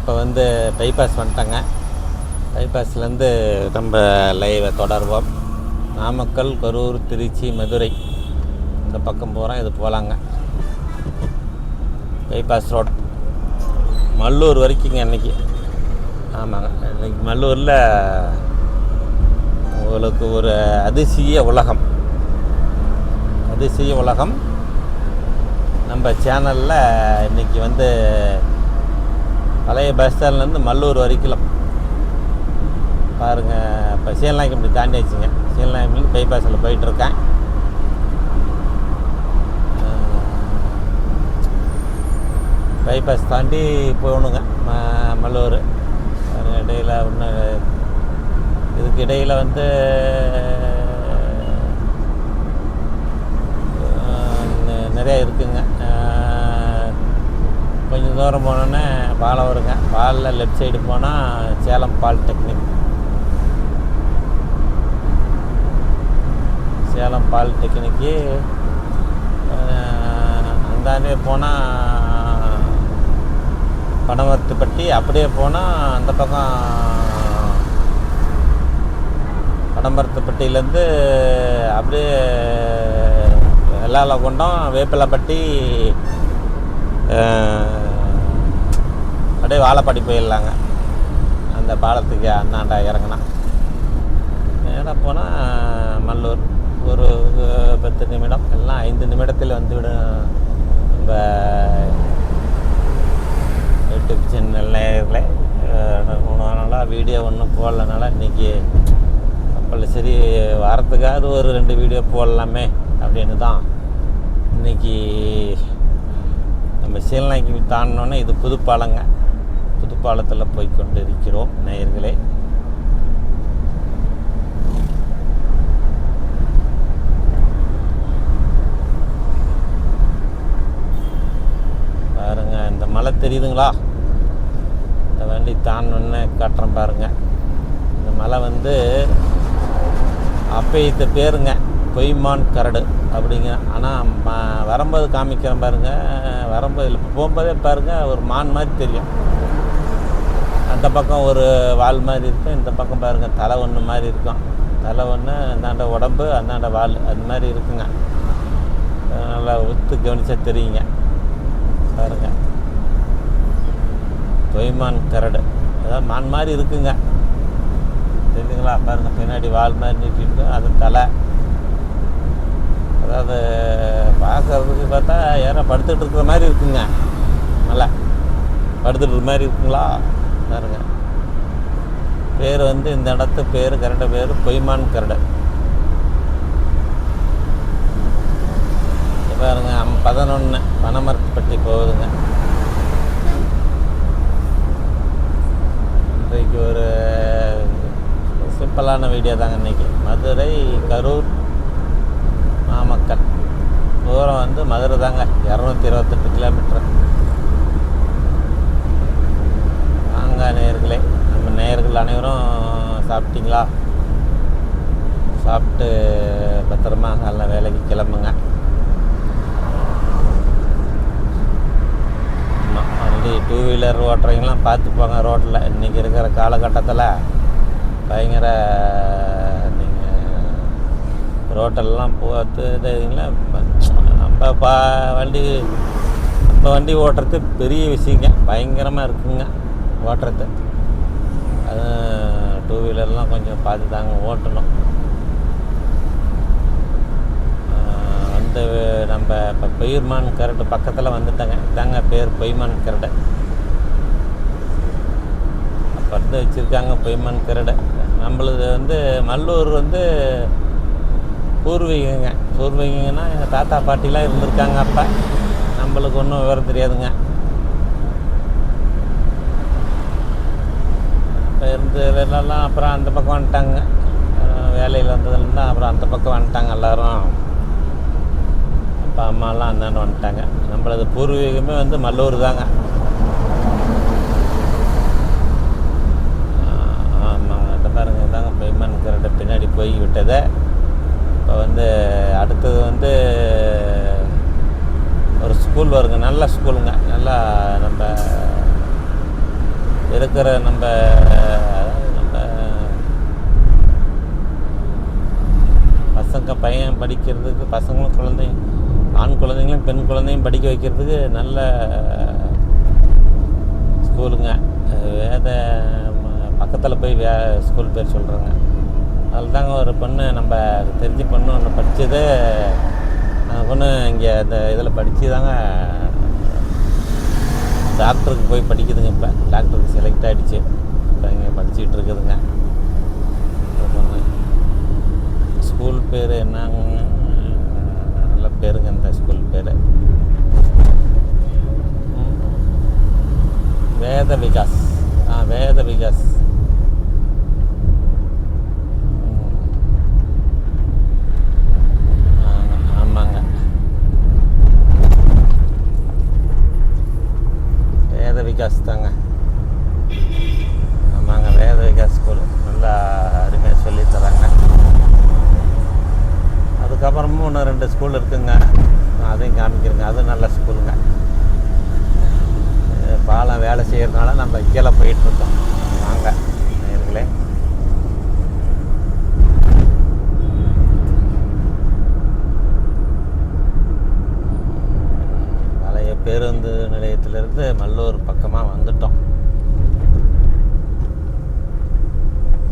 இப்போ வந்து பைபாஸ் வந்துட்டாங்க. பைபாஸ்லேருந்து நம்ம லைவை தொடர்வோம். நாமக்கல் கரூர் திருச்சி மதுரை இந்த பக்கம் போகிறோம் இது போகலாங்க பைபாஸ் ரோட் மல்லூர் வரைக்குங்க இன்றைக்கி ஆமாங்க. இன்றைக்கி மல்லூரில் உங்களுக்கு ஒரு அதிசய உலகம். அதிசய உலகம். நம்ம சேனலில் இன்றைக்கி வந்து பழைய பஸ் ஸ்டாண்ட்லேருந்து மல்லூர் வரைக்கும். பாருங்கள் இப்போ சீலநாயக்கம் இப்படி தாண்டி வச்சுங்க சீலநாயக்கம் பைபாஸில் போயிட்டுருக்கேன் பைபாஸ் தாண்டி போகணுங்க ம மல்லூர். இடையில் இடையில ஒன்று இதுக்கு இடையில் வந்து நிறையா இருக்குங்க. கொஞ்சம் தூரம் போனோன்னே பாலம் வருங்க பாலில் லெஃப்ட் சைடு போனால் சேலம் பாலிடெக்னிக். சேலம் பாலிடெக்னிக்கு அந்தாண்டே போனால் பனமரத்துப்பட்டி அப்படியே போனால் அந்த பக்கம் பனமரத்துப்பட்டியிலேருந்து அப்படியே வெள்ளாலகுண்டம் வேப்பிலப்பட்டி அப்படியே வாழைப்பாடி போயிடலாங்க. அந்த பாலத்துக்கு அண்ணாண்டா இறங்கினா. நேராக போனால் மல்லூர் ஒரு பத்து நிமிடம் எல்லாம் ஐந்து நிமிடத்தில் வந்துவிடும். நம்ம யூடியூப் சேனல் நேயர்களே. அஹ், வீடியோ ஒன்றும் போடலனால இன்றைக்கி கப்பலில் சரி வாரத்துக்காவது ஒரு ரெண்டு வீடியோ போடலாமே அப்படின்னு தான் இன்றைக்கி நம்ம சீலநாய்க்கு தாண்டினோன்னே இது புதுப்பாலங்க. புதுப்பாலத்தில் போய் கொண்டு இருக்கிறோம் நேயர்களே. பாருங்க இந்த மலை தெரியுதுங்களா? இந்த வண்டி தாண்டோன்னு காட்டுறேன் பாருங்க. இந்த மலை வந்து அப்பயத்த பேருங்க பொய்மான் கரடு அப்படிங்க ஆனால் ம வரும்போது காமிக்கிறேன் பாருங்க வரும்போது இல்லை போகும்போதே பாருங்க ஒரு மான் மாதிரி தெரியும். அந்த பக்கம் ஒரு வால் மாதிரி இருக்கும் இந்த பக்கம் பாருங்க தலை ஒன்று மாதிரி இருக்கும். தலை ஒன்று அந்தாண்ட உடம்பு அந்தாண்ட வால் அது மாதிரி இருக்குங்க. நல்லா உத்து கவனிச்சா தெரியுங்க. பாருங்க. தொய்மான் கரடு. அதாவது மான் மாதிரி இருக்குங்க. தெரியுதுங்களா? பாருங்க பின்னாடி வால் மாதிரி நீட்டிட்டு அது தலை. அதாவது பார்க்கறதுக்கு பார்த்தா யாரோ படுத்துட்டு இருக்கிற மாதிரி இருக்குங்க. நல்லா. படுத்துட்டு இருக்கிற மாதிரி இருக்குங்களா? பாருங்க. பேர் வந்து இந்த இடத்து பேர் கரடை பேர் பொய்மான் கரடை. பாருங்க பதினொன்று பனமரத்துப்பட்டி போகுதுங்க. இன்றைக்கு ஒரு சிம்பிளான வீடியோ தாங்க இன்னைக்கு. மதுரை கரூர் நாமக்கல் தூரம் வந்து மதுரை தாங்க. இரநூத்தி இருபத்தெட்டு கிலோமீட்டர் வாங்க நேயர்களே. நம்ம நேயர்கள் அனைவரும் சாப்பிட்டீங்களா? சாப்பிட்டு பத்திரமா நல்ல வேலைக்கு கிளம்புங்க. ஆமாம் வண்டி டூ வீலர் ஓட்டுறவங்களாம் பார்த்துப்பாங்க ரோட்டில் இன்றைக்கி இருக்கிற காலகட்டத்தில் பயங்கர நீங்கள் ரோட்டெல்லாம் பார்த்து இதுங்களா நம்ம பா வண்டி இப்போ வண்டி ஓட்டுறது பெரிய விஷயங்க. பயங்கரமாக இருக்குங்க. ஓட்டுறது. அது டூ வீலர்லாம் கொஞ்சம் பார்த்து தாங்க ஓட்டணும். வந்து நம்ம இப்போ பொய்மான் கரடு பக்கத்தில் வந்துட்டேங்க. இதாங்க பேர் பொய்மான் கரடு. அப்போ வச்சுருக்காங்க பொய்மான் கரடு. நம்மளது வந்து மல்லூர் வந்து பூர்வீகங்க. பூர்வீகங்கன்னா எங்கள் தாத்தா பாட்டிலாம் இருந்திருக்காங்க அப்போ. நம்மளுக்கு ஒன்றும் விவரம் தெரியாதுங்க. இப்போ வேலைலாம் அப்புறம் அந்த பக்கம் வந்துட்டாங்க. வேலையில் வந்ததுலேருந்து அப்புறம் அந்த பக்கம் வந்துட்டாங்க எல்லோரும். அப்பா அம்மாலாம் அந்தாண்ட வந்துட்டாங்க. நம்மளது பூர்வீகமே வந்து மல்லூர் தாங்க. ஆமாம் ஆமாங்க. பாருங்க. தாங்க பெய்மான் கரெக்டாக பின்னாடி போய் விட்டதை. இப்போ வந்து அடுத்தது வந்து ஒரு ஸ்கூல் வருங்க. நல்ல ஸ்கூலுங்க. நல்லா நம்ம இருக்கிற நம்ம அதாவது நம்ம பசங்க பையன் படிக்கிறதுக்கு பசங்களும் குழந்தைங்க ஆண் குழந்தைங்களும் பெண் குழந்தையும் படிக்க வைக்கிறதுக்கு நல்ல ஸ்கூலுங்க. வேத பக்கத்தில் போய் வே ஸ்கூல் பேர் சொல்கிறேங்க அதில் தாங்க ஒரு பொண்ணு நம்ம தெரிஞ்ச பொண்ணு ஒன்று படித்தது அந்த பொண்ணு இங்கே இந்த இதில் படித்து தாங்க டாக்டருக்கு போய் படிக்குதுங்க இப்போ. டாக்டருக்கு செலக்ட் ஆகிடுச்சு இப்போ இங்கே படிச்சுக்கிட்டு இருக்குதுங்க இந்த பொண்ணு ஸ்கூல் பேர் என்னங்க? நல்ல பேருங்க இந்த ஸ்கூல் பேர். வேத விகாஸ் ஆ வேத விகாஸ் ஆமாங்க. வேத விகாஸ் தாங்க ஆமாங்க வேத விகாஸ் ஸ்கூல் நல்லா அருமையாக சொல்லி தராங்க அதுக்கப்புறமும் இன்னும் ரெண்டு ஸ்கூல் இருக்குங்க. அதையும் காமிக்கிறேங்க. அதுவும் நல்ல ஸ்கூலுங்க பாலம் வேலை செய்கிறதுனால நம்ம கீழே போயிட்டுருக்கோம். வாங்க நேர்களே பழைய பேருந்து நிலையத்திலிருந்து மல்லூர் பக்கமாக வந்துட்டோம்.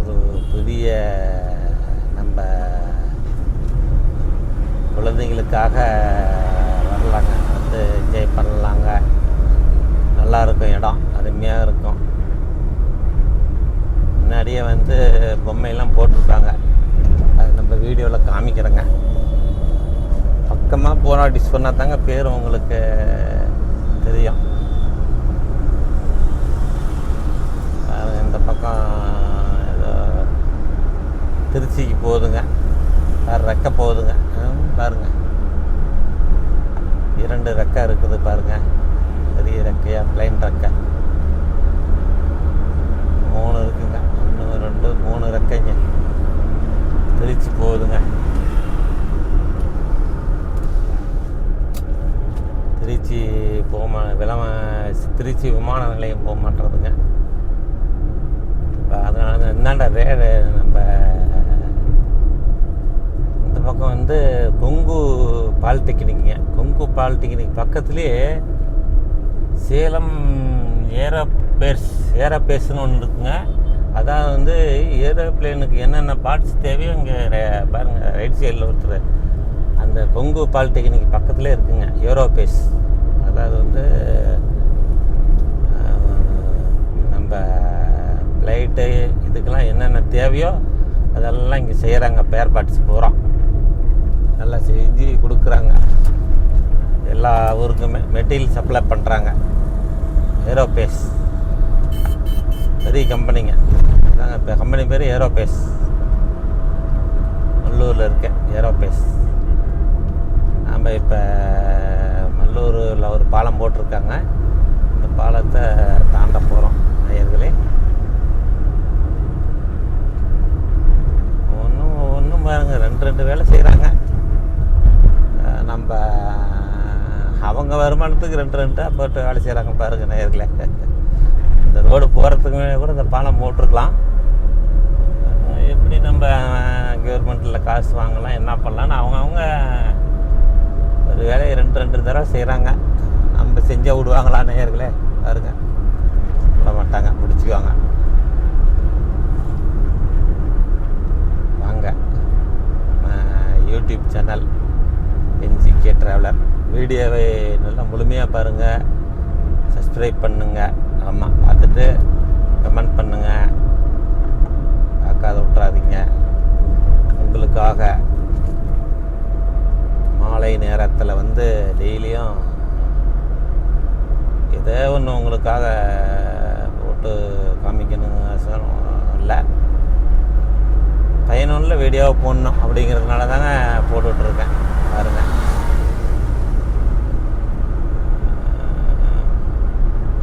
ஒரு புதிய நம்ம குழந்தைங்களுக்காக வரலாங்க. வந்து என்ஜாய் பண்ணலாங்க. நல்லாயிருக்கும் இடம். அருமையாக இருக்கும். முன்னாடியே வந்து பொம்மையெல்லாம் போட்டிருக்காங்க அது நம்ம வீடியோவில் காமிக்கிறேங்க. பக்கமாக போனால் டிஸ் பண்ணால் தாங்க பேர் உங்களுக்கு தெரியும். இந்த பக்கம் ஏதோ திருச்சிக்கு போகுதுங்க. வேறு ரெக்க போகுதுங்க. பாருங்கள் பாருங்க. இரண்டு ரெக்கை இருக்குது பாருங்க. பெரிய ரெக்கையா பிளைன் ரெக்கை. மூணு இருக்குங்க. ஒன்று ரெண்டு மூணு ரெக்கைங்க. திருச்சி போகுதுங்க திருச்சி போக விளம திருச்சி விமான நிலையம் போக மாட்டுறதுங்க இப்போ அதனால தான் இந்தாண்ட நம்ம பக்கம் வந்து கொங்கு பாலிடெக்னிக்ங்க. கொங்கு பாலிடெக்னிக் பக்கத்துலேயே சேலம் ஏரோபேர்ஸ் ஏரோபேஸ்னு ஒன்று இருக்குங்க. அதான் வந்து ஏரோப்ளேனுக்கு என்னென்ன பார்ட்ஸ் தேவையோ இங்கே பாருங்கள் ரைட் சைடில் ஒருத்தர். அந்த கொங்கு பாலிடெக்னிக் பக்கத்துலேயே இருக்குங்க ஏரோபேஸ். அதாவது வந்து நம்ம ஃப்ளைட்டு இதுக்கெல்லாம் என்னென்ன தேவையோ அதெல்லாம் இங்கே செய்கிறாங்க பேர் பார்ட்ஸ் பூரா. நல்லா செஞ்சு கொடுக்குறாங்க. எல்லா ஊருக்குமே மெட்டீரியல் சப்ளை பண்ணுறாங்க ஏரோபேஸ். பெரிய கம்பெனிங்க. நாங்கள் இப்போ கம்பெனி பேர் ஏரோபேஸ். மல்லூரில் இருக்கேன் ஏரோபேஸ். நாம் இப்போ மல்லூரில் ஒரு பாலம் போட்டிருக்காங்க. இந்த பாலத்தை தாண்ட போகிறோம் நேயர்களே. ஒன்றும் ஒன்றும் பாருங்க ரெண்டு ரெண்டு வேலை செய்கிறாங்க நம்ம அவங்க வருமானத்துக்கு ரெண்டு ரெண்டாக போட்டு வேலை செய்கிறாங்க பாருங்க நேரில் இந்த ரோடு போகிறதுக்கு கூட இந்த பாலம் போட்டிருக்கலாம். எப்படி நம்ம கவர்மெண்ட்டில் காசு வாங்கலாம் என்ன பண்ணலான்னு அவங்கவுங்க ஒரு வேலையை ரெண்டு ரெண்டு தடவை செய்கிறாங்க நம்ம செஞ்சால் விடுவாங்களா நேயர்களே பாருங்க. விட மாட்டாங்க பிடிச்சிக்குவாங்க வாங்க. நம்ம யூடியூப் சேனல் என்ஜிகே ட்ராவலர் வீடியோவை நல்லா முழுமையாக பாருங்கள் சப்ஸ்கிரைப் பண்ணுங்கள் ஆமாம் பார்த்துட்டு கமெண்ட் பண்ணுங்கள் பார்க்காத விட்றாதீங்க உங்களுக்காக மாலை நேரத்தில் வந்து டெய்லியும் ஏதோ ஒன்று உங்களுக்காக போட்டு காமிக்கணுங்க இல்லை. பயனுள்ள வீடியோவை போடணும் அப்படிங்கிறதுனால தாங்க போட்டுட்ருக்கேன் பாருங்க.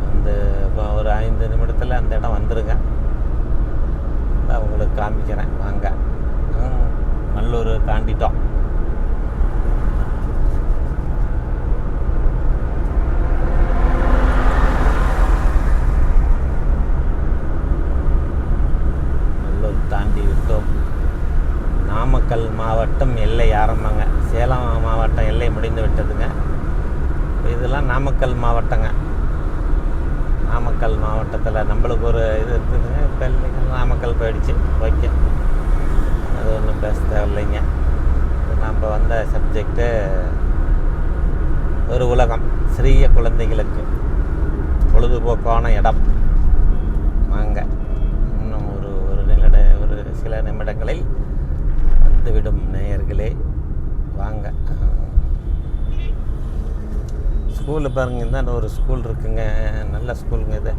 வந்து இப்போ ஒரு ஐந்து நிமிடத்தில் அந்த இடம் வந்துருங்க. நான் உங்களுக்கு காமிக்கிறேன். வாங்க. நல்லூர் மல்லூர் தாண்டிட்டோம். நாமக்கல் மாவட்டம் எல்லை ஆரம்பங்க. சேலம் மாவட்டம் எல்லை முடிந்து விட்டதுங்க. இதெல்லாம் நாமக்கல் மாவட்டங்க. நாமக்கல் மாவட்டத்தில் நம்மளுக்கு ஒரு இது இருக்குதுங்க இப்போ இல்லைங்க. நாமக்கல் போயிடுச்சு. ஓகே. அது ஒன்றும் பேச தேவையில்லைங்க. நம்ம வந்த சப்ஜெக்டு ஒரு உலகம். சிறிய குழந்தைகளுக்கு பொழுதுபோக்கான இடம். பாருங்கள் பாருங்க இந்த ஒரு ஸ்கூல் இருக்குங்க. நல்ல ஸ்கூலுங்க இது.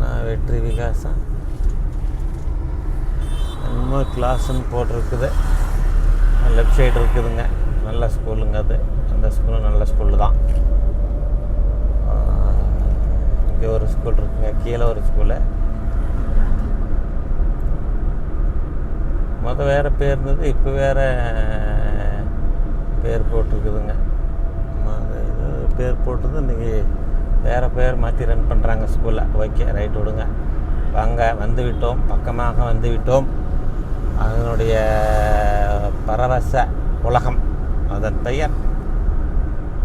நான் வெற்றி விகாசம். என்னமோ கிளாஸ்ன்னு போட்டிருக்குது. லெஃப்ட் சைடு இருக்குதுங்க. நல்ல ஸ்கூலுங்க அது. அந்த ஸ்கூலும் நல்ல ஸ்கூலு தான். இங்கே ஒரு ஸ்கூல் இருக்குங்க. கீழே ஒரு ஸ்கூலு மொதல் வேறு பேர் இருந்தது இப்போ வேறு பேர் போட்டிருக்குதுங்க. பேர் போட்டது இன்றைக்கி வேறு பேர் மாற்றி ரன் பண்ணுறாங்க ஸ்கூலில் ஓகே ரைட் விடுங்க. வாங்க வந்து விட்டோம். பக்கமாக வந்து விட்டோம். அதனுடைய பரவச உலகம். அதன் பெயர்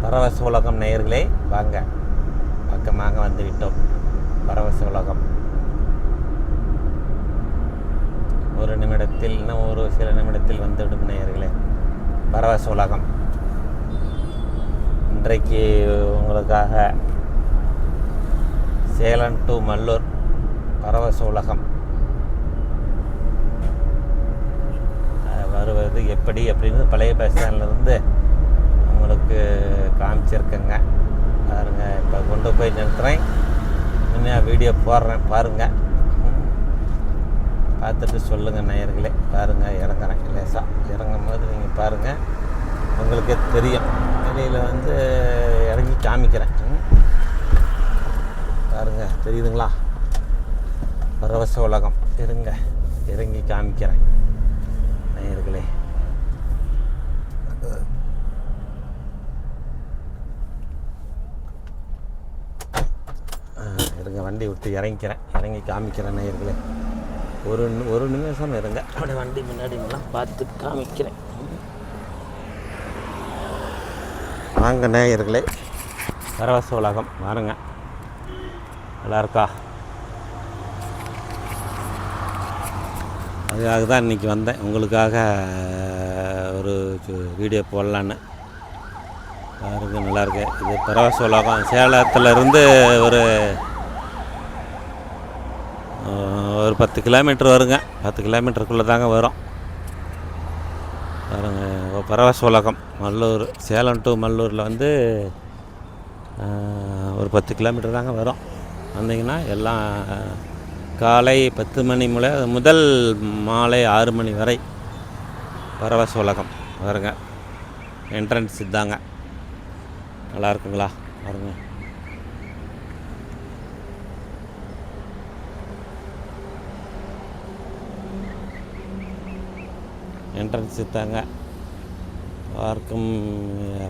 பரவச உலகம் நேயர்களே வாங்க. பக்கமாக வந்து விட்டோம். பரவச உலகம். ஒரு நிமிடத்தில் இன்னும் ஒரு சில நிமிடத்தில் வந்துவிடும் நேயர்களே. பரவச உலகம். இன்றைக்கு உங்களுக்காக சேலம் டு மல்லூர் பரவச உலகம். வருவது எப்படி அப்படின்னு பழைய பஸ் ஸ்டாண்ட்லேருந்து உங்களுக்கு காமிச்சிருக்கேங்க. பாருங்க இப்போ கொண்டு போய் நிறுத்துறேன். இன்னும் வீடியோ போடுறேன் பாருங்கள் பார்த்துட்டு சொல்லுங்கள் நேயர்களே. பாருங்கள் இறங்குறேன். லேசாக இறங்கும் போது நீங்கள் பாருங்கள் உங்களுக்கே தெரியும். வெளியில் வந்து இறங்கி காமிக்கிறேன். பாருங்க தெரியுதுங்களா? பரவச உலகம். இருங்க இறங்கி காமிக்கிறேன். நேயர்களே. இருங்க வண்டி விட்டு இறங்கிக்கிறேன். இறங்கி காமிக்கிறேன் நேயர்களே. ஒரு ஒரு நிமிஷம் இருங்க. அப்படியே வண்டி முன்னாடிலாம் பார்த்து காமிக்கிறேன். வாங்க நேயர்களே பரவச உலகம் வாருங்க. நல்லா இருக்கா அதுக்காக தான் இன்றைக்கி வந்தேன். உங்களுக்காக ஒரு வீடியோ போடலான்னு. பாருங்க நல்லாயிருக்கு இது பரவச உலகம். சேலத்துலேருந்து ஒரு ஒரு பத்து கிலோமீட்டர் வருங்க. பத்து கிலோமீட்டருக்குள்ளே தாங்க வரும். பரவச உலகம் மல்லூர் சேலம் டு மல்லூரில் வந்து ஒரு பத்து கிலோமீட்டர் தாங்க வரும். வந்தீங்கன்னா எல்லாம் காலை பத்து மணி முல முதல் மாலை ஆறு மணி வரை பரவச உலகம் வருங்க. என்ட்ரன்ஸ் இதாங்க. நல்லா இருக்குங்களா? வருங்க என்ட்ரன்ஸ் இதாங்க. பார்க்கும்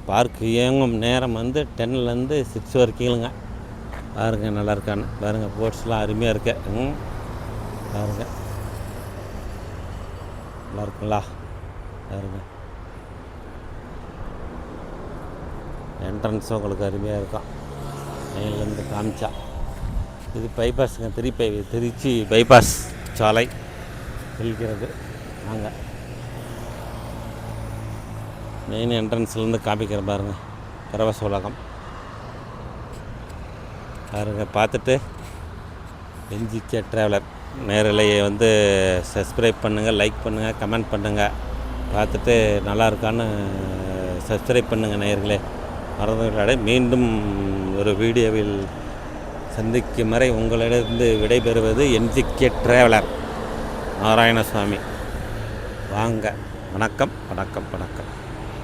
பார்க்கு இயங்கும் நேரம் வந்து டென்லேருந்து சிக்ஸ் வரைக்கும்ங்க பாருங்க நல்லா இருக்கான்னு. பாருங்கள் போட்ஸ்லாம் அருமையாக இருக்கு. ம் பாருங்க. நல்லா இருக்குங்களா? பாருங்க. என்ட்ரன்ஸும் உங்களுக்கு அருமையாக இருக்கும். மெயின்லேருந்து காமிச்சா. இது பைபாஸுங்க திருப்பை திருச்சி பைபாஸ் சாலை. செல்கிறது நாங்கள் மெயின் என்ட்ரன்ஸ்லேருந்து காமிக்கிற பாருங்கள் பிரவச உலகம். பாருங்க பார்த்துட்டு என்ஜிகே ட்ராவலர் நேரலையை வந்து சப்ஸ்கிரைப் பண்ணுங்கள் லைக் பண்ணுங்கள் கமெண்ட் பண்ணுங்கள் பார்த்துட்டு நல்லா இருக்கான்னு சப்ஸ்கிரைப் பண்ணுங்கள் நேயர்களே. மறந்துவிடாது மீண்டும் ஒரு வீடியோவில் சந்திக்கும் வரை உங்களிடந்து விடைபெறுவது என்ஜிகே ட்ராவலர் நாராயணசுவாமி வாங்க வணக்கம் வணக்கம் வணக்கம்.